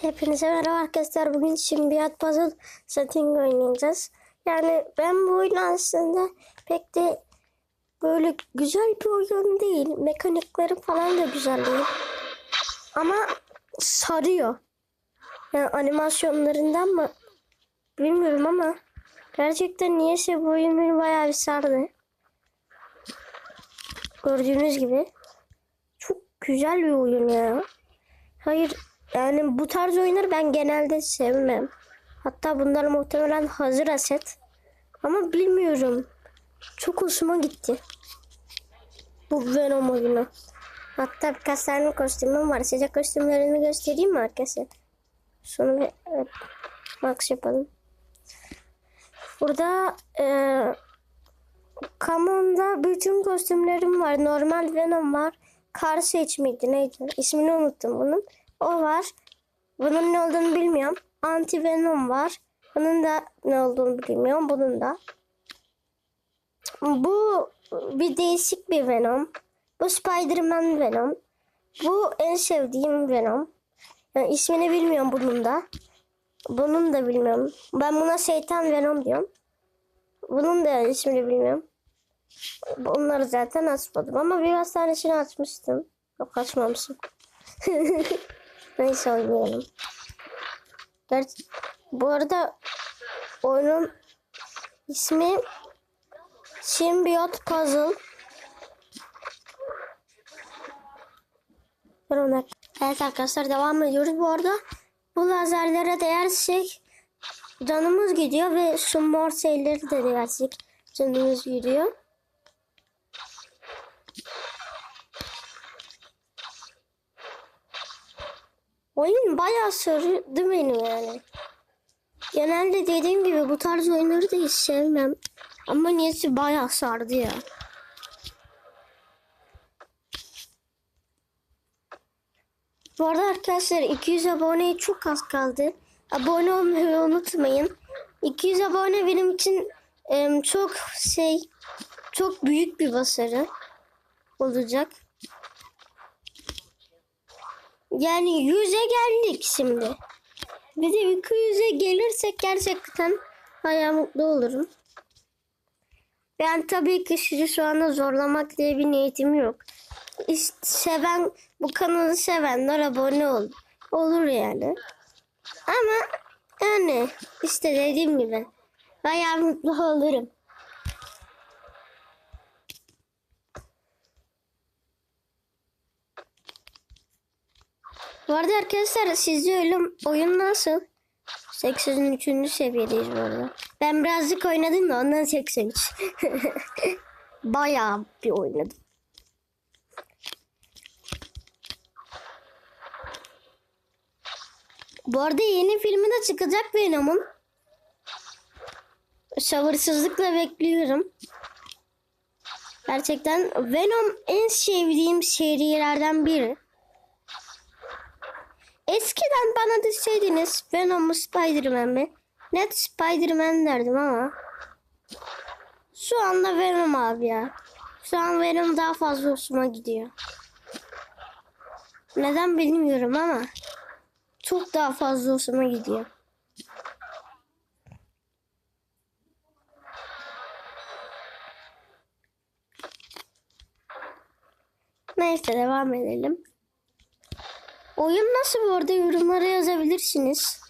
Hepinize merhaba arkadaşlar. Bugün Şimbiyat Puzzle Setting oynayacağız. Yani ben bu oyunu aslında pek de böyle güzel bir oyun değil. Mekanikleri falan da güzel değil. Ama sarıyor. Yani animasyonlarından mı bilmiyorum ama gerçekten niyeyse bu oyun beni bayağı bir sardı. Gördüğünüz gibi. Çok güzel bir oyun ya. Hayır yani bu tarz oyunları ben genelde sevmem. Hatta bunlar muhtemelen hazır aset. Ama bilmiyorum. Çok hoşuma gitti. Bu Venom oyunu. Hatta birkaç tane kostümüm var. Size kostümlerini göstereyim mi arkadaşlar? Şunu bir evet, max yapalım. Burada eee Kamon'da bütün kostümlerim var. Normal Venom var. Kar seç miydi neydi? İsmini unuttum bunun. O var. Bunun ne olduğunu bilmiyorum. Anti Venom var. Bunun da ne olduğunu bilmiyorum. Bunun da. Bu bir değişik bir Venom. Bu Spider-Man Venom. Bu en sevdiğim Venom. Yani ismini bilmiyorum bunun da. Bunun da bilmiyorum. Ben buna şeytan Venom diyorum. Bunun da ismini bilmiyorum. Onları zaten açmadım ama biraz tanesini açmıştım. Yok açmamışım. Neyse oynayalım. Gerçi, bu arada oyunun ismi Symbiote Puzzle. Ona- Evet arkadaşlar devam ediyoruz. Bu arada bu lazerlere değersek canımız gidiyor ve şu mor şeyleri de değersek canımız gidiyor. Oyun bayağı sardı beni yani. Genelde dediğim gibi bu tarz oyunları da hiç sevmem. Ama niyeyse bayağı sardı ya. Bu arada arkadaşlar 200 aboneye çok az kaldı. Abone olmayı unutmayın. 200 abone benim için çok şey çok büyük bir başarı olacak. Yani 100'e geldik şimdi. Bir de 200'e gelirsek gerçekten bayağı mutlu olurum. Ben tabii ki sizi şu anda zorlamak diye bir niyetim yok. İşte seven, bu kanalı sevenler abone ol. Olur yani. Ama yani işte dediğim gibi bayağı mutlu olurum. Bu arada arkadaşlar sizce ölüm oyun nasıl? 83. seviyedeyiz bu arada. Ben birazcık oynadım da ondan 83. Bayağı bir oynadım. Bu arada yeni filmi de çıkacak Venom'un. Sabırsızlıkla bekliyorum. Gerçekten Venom en sevdiğim serilerden biri. Eskiden bana deseydiniz Venom mu Spider-Man mi? Net Spider-Man derdim ama. Şu anda Venom abi ya. Şu an Venom daha fazla hoşuma gidiyor. Neden bilmiyorum ama. Çok daha fazla hoşuma gidiyor. Neyse devam edelim. Oyun nasıl bu arada yorumlara yazabilirsiniz.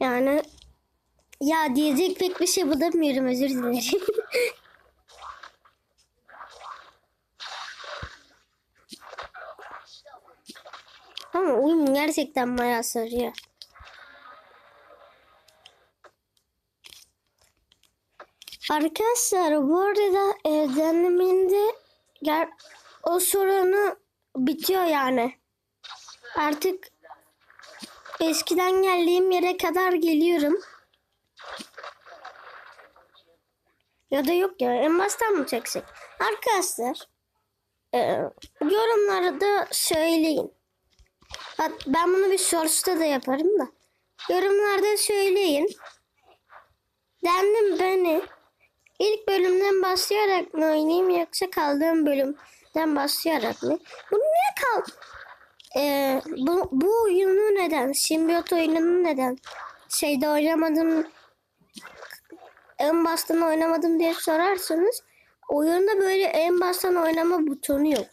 Yani ya diyecek pek bir şey bulamıyorum özür dilerim. Ama oyun gerçekten bayağı sarıyor. Arkadaşlar bu arada e, deneminde ger o sorunu bitiyor yani. Artık eskiden geldiğim yere kadar geliyorum. Ya da yok ya en baştan mı çeksek? Arkadaşlar e, yorumlara da söyleyin. Ben bunu bir source'ta da yaparım da. Yorumlarda söyleyin. Dendim beni bölümden başlayarak mı oynayayım yoksa kaldığım bölümden başlayarak mı? Bu ne kal? Ee, bu, bu oyunu neden? Simbiyot oyununu neden? Şeyde oynamadım en baştan oynamadım diye sorarsanız oyunda böyle en baştan oynama butonu yok.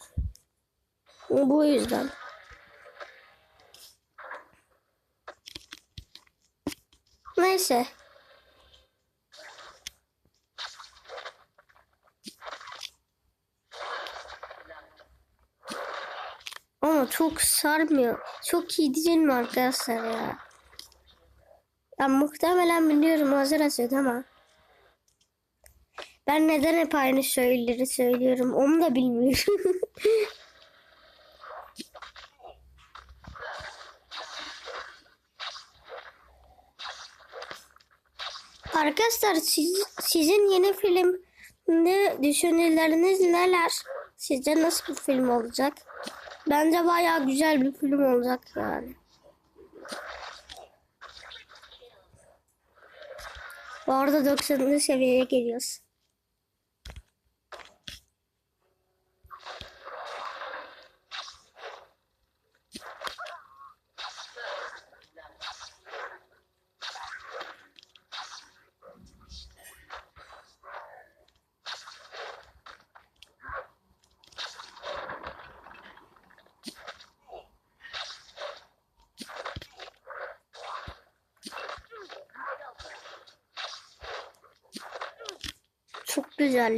Bu yüzden. Neyse. Ama çok sarmıyor. Çok iyi değil mi arkadaşlar ya? Ya muhtemelen biliyorum hazır asıt ama. Ben neden hep aynı şeyleri söylüyorum onu da bilmiyorum. Arkadaşlar siz, sizin yeni filmde düşünceleriniz neler? Sizce nasıl bir film olacak? Bence bayağı güzel bir film olacak yani. Bu arada 90. seviyeye geliyoruz. शुक्रिया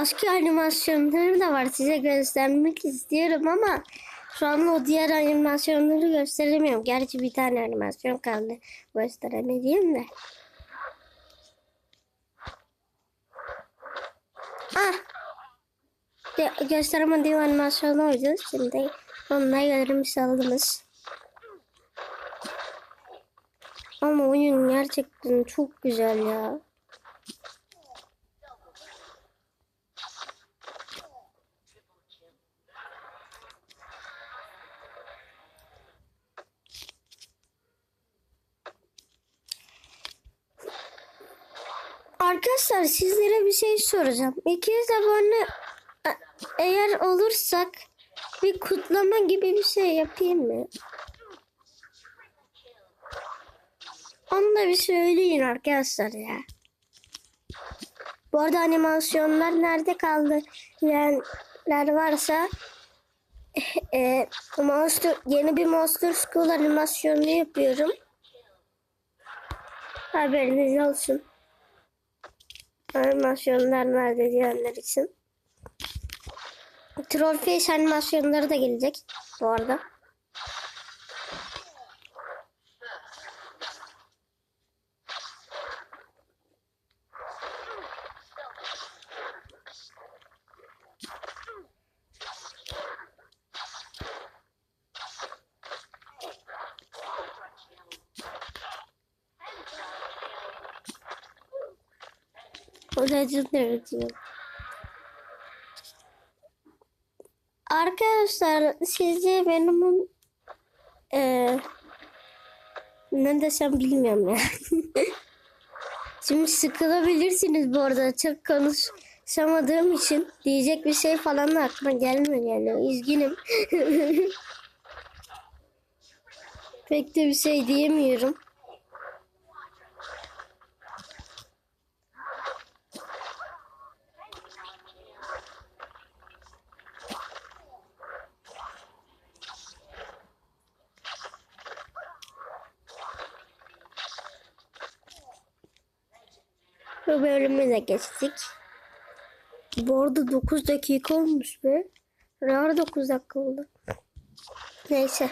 Başka animasyonları da var. Size göstermek istiyorum ama şu an o diğer animasyonları gösteremiyorum. Gerçi bir tane animasyon kaldı gösteremediğim de. Ah! De, gösteremediğim animasyon oydu. Şimdi onunla görmüş oldunuz. Ama oyun gerçekten çok güzel ya. Arkadaşlar sizlere bir şey soracağım. 200 abone e- eğer olursak bir kutlama gibi bir şey yapayım mı? Onu da bir söyleyin arkadaşlar ya. Bu arada animasyonlar nerede kaldı diyenler varsa e, Monster, yeni bir Monster School animasyonu yapıyorum. Haberiniz olsun. Animasyonlar nerede diyenler için. Trollface animasyonları da gelecek bu arada. Legendary diyor. Arkadaşlar sizce benim eee ne desem bilmiyorum ya. Şimdi sıkılabilirsiniz bu arada çok konuşamadığım için diyecek bir şey falan da aklıma gelmiyor yani üzgünüm. Pek de bir şey diyemiyorum. Bu bölümü de geçtik. Bu arada 9 dakika olmuş be. Rar 9 dakika oldu. Neyse.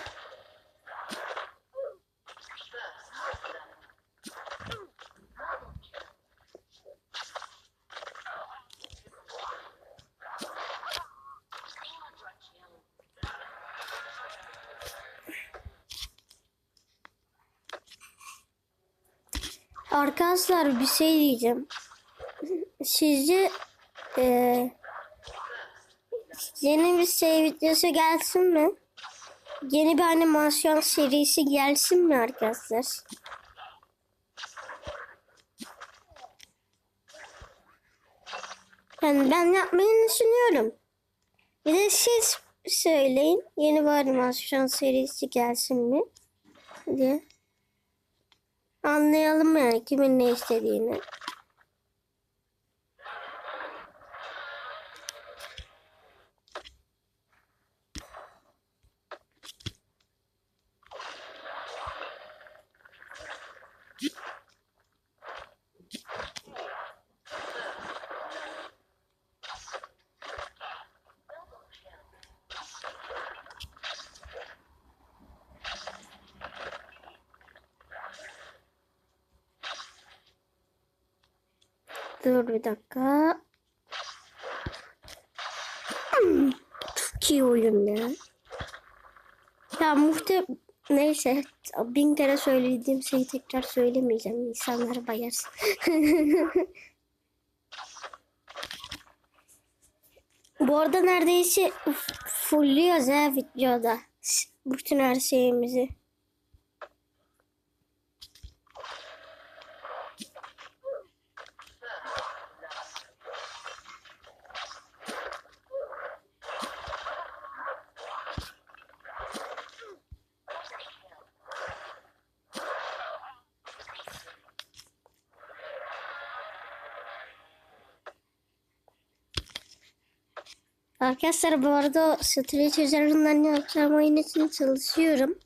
Arkadaşlar bir şey diyeceğim. Sizce eee, yeni bir şey videosu gelsin mi? Yeni bir animasyon serisi gelsin mi arkadaşlar? Yani ben yapmayı düşünüyorum. Bir de siz söyleyin yeni bir animasyon serisi gelsin mi diye. Anlayalım yani kimin ne istediğini. Dur bir dakika. Çok iyi oyun ya. Ya muhte neyse bin kere söylediğim şeyi tekrar söylemeyeceğim. İnsanları bayarsın. Bu arada neredeyse fullüyoruz ha videoda. Bütün her şeyimizi. Arkadaşlar bu arada Stretch üzerinden yapacağım oyun için çalışıyorum.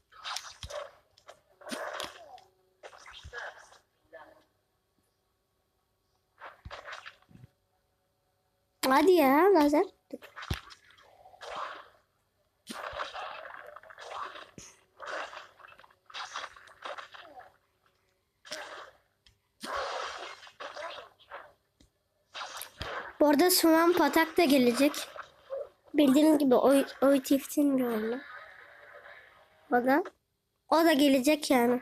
Hadi ya lazer. Bu arada Suman Patak da gelecek. Bildiğiniz gibi oy, oy tiftin bir oyunu. O da o da gelecek yani.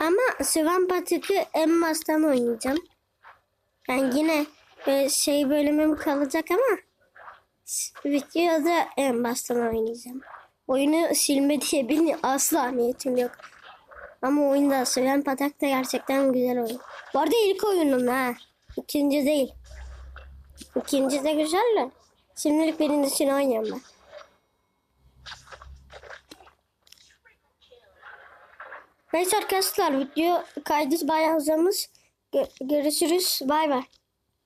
Ama Sıvan Patik'i en baştan oynayacağım. Yani yine e, şey bölümüm kalacak ama s- videoda en baştan oynayacağım. Oyunu silme diye bir asla niyetim yok. Ama oyunda Sıvan Patak da gerçekten güzel oyun. Bu arada ilk oyunum ha. İkinci değil. İkinci de güzel de. Şimdilik birincisini oynuyorum ben. Neyse arkadaşlar video kaydı bayağı uzamış. Gö- görüşürüz. Bay bay.